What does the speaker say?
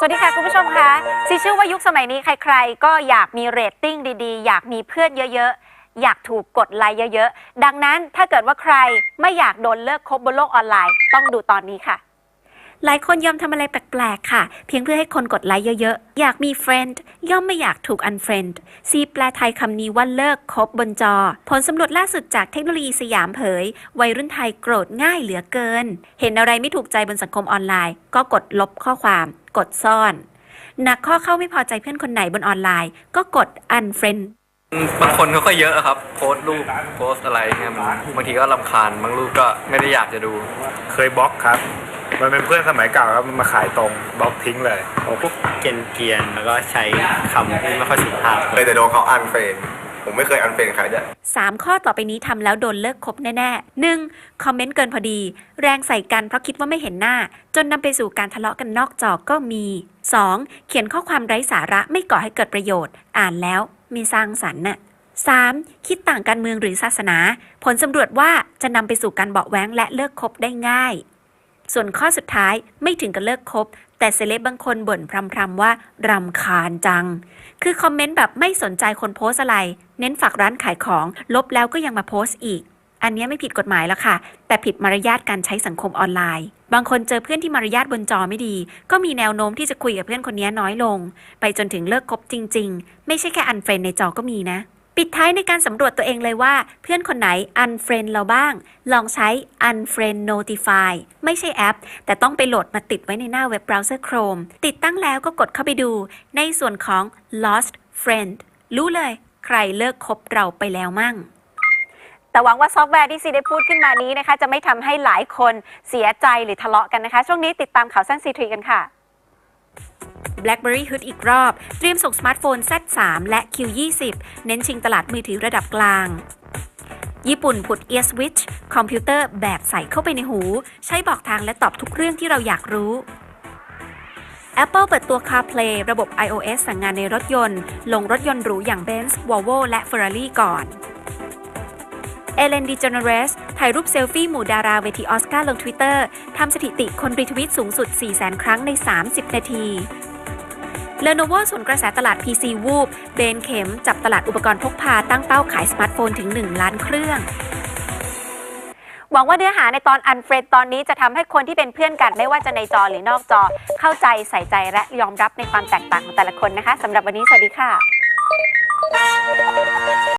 สวัสดีค่ะคุณผู้ชมคะซีเชื่อว่ายุคสมัยนี้ใครๆ ก็อยากมีเรตติ้งดีๆ อยากมีเพื่อนเยอะๆ อยากถูกกดไลค์เยอะๆ ดังนั้นถ้าเกิดว่าใครไม่อยากโดนเลิกคบบนโลกออนไลน์ ต้องดูตอนนี้ค่ะ หลายคนยอมทำอะไรแปลกๆค่ะ เพียงเพื่อให้คนกดไลค์เยอะๆ อยากมี friend ย่อมไม่อยากถูก unfriend ซีแปลไทยคำนี้ว่าเลิกคบบนจอ ผลสำรวจล่าสุดจากเทคโนโลยีสยามเผย วัยรุ่นไทยโกรธง่ายเหลือเกิน เห็นอะไรไม่ถูกใจบนสังคมออนไลน์ ก็กดลบข้อความ กดซ่อนหนักข้อเข้าไม่พอใจเพื่อนคนไหนบนออนไลน์ ก็กด unfriend บางคนเขาก็เยอะอะครับ โพสต์รูปโพสต์อะไรเงี้ยมันบางทีก็ลำคาญบางรูปก็ไม่ได้อยากจะดู เคยบล็อกครับ มันเป็นเพื่อนสมัยเก่าครับมันมาขายตรงบล็อกทิ้งเลยผมพวกเกรียนเกียนๆแล้วก็ใช้คำที่ไม่ค่อยสุภาพเคยแต่โดนเขาอันเฟรนผมไม่เคยอันเฟรนใครด้วย 3 ข้อต่อไปนี้ทำแล้วโดนเลิกคบแน่ๆ 1. คอมเมนต์เกินพอดี แรงใส่กันเพราะคิดว่าไม่เห็นหน้า จนนำไปสู่การทะเลาะกันนอกจอก็มี 2. เขียนข้อความไร้สาระไม่ก่อให้เกิดประโยชน์ อ่านแล้วไม่สร้างสรรค์น่ะ 3. คิดต่างการเมืองหรือศาสนา ผลสำรวจว่าจะนำไปสู่การเบาะแว้งและเลิกคบได้ง่าย ส่วนข้อสุดท้ายไม่ถึงกับเลิกคบ แต่เซเลบบางคนบ่นพรำๆว่ารำคาญจัง คือคอมเมนต์แบบไม่สนใจคนโพสอะไร เน้นฝากร้านขายของ ลบแล้วก็ยังมาโพสต์อีก อันนี้ไม่ผิดกฎหมายแล้วค่ะ แต่ผิดมารยาทการใช้สังคมออนไลน์ บางคนเจอเพื่อนที่มารยาทบนจอไม่ดี ก็มีแนวโน้มที่จะคุยกับเพื่อนคนนี้น้อยลง ไปจนถึงเลิกคบจริง ๆ ไม่ใช่แค่อันเฟรนในจอก็มีนะ ปิดท้ายในการสำรวจตัวเองเลยว่า เพื่อนคนไหน unfriend เราบ้าง ลองใช้ unfriend notify ไม่ใช่แอป แต่ต้องไปโหลดมาติดไว้ในหน้าเว็บเบราว์เซอร์ Chrome ติดตั้งแล้วก็กดเข้าไปดู ในส่วนของ lost friend รู้เลย ใครเลิกคบเราไปแล้วมั่งแต่หวังว่าซอฟต์แวร์ที่ซีได้พูดขึ้นมานี้นะคะ จะไม่ทำให้หลายคนเสียใจหรือทะเลาะกันนะคะ ช่วงนี้ติดตามข่าวสั้นซีทรีกันค่ะ BlackBerry ฮึดอีกรอบ เตรียมส่งสมาร์ทโฟน Z3 และ Q20 เน้นชิงตลาดมือถือระดับกลาง ญี่ปุ่นผุด Ear Switch คอมพิวเตอร์แบบใส่เข้าไปในหู ใช้บอกทางและตอบทุกเรื่องที่เราอยากรู้ Apple เปิดตัว CarPlay ระบบ iOS สั่งงานในรถยนต์ ลงรถยนต์หรูอย่าง Benz, Volvo และ Ferrari ก่อนเอเลนดิเจเนเรสถ่ายรูปเซลฟี่หมู่ดาราเวทีออสการ์ลง Twitter ทำสถิติคนรีทวิตสูงสุด 400,000 ครั้งใน 30 นาที Lenovo สวนกระแสตลาด PC วูบเบนเข็มจับตลาดอุปกรณ์พกพาตั้งเป้าขายสมาร์ทโฟนถึง 1 ล้านเครื่องหวังว่าเนื้อหาในตอนอันเฟรดตอนนี้จะทำให้คนที่เป็นเพื่อนกันไม่ว่าจะในจอหรือนอกจอ เข้าใจใส่ใจและยอมรับในความแตกต่างของแต่ละคนนะคะสำหรับวันนี้สวัสดีค่ะ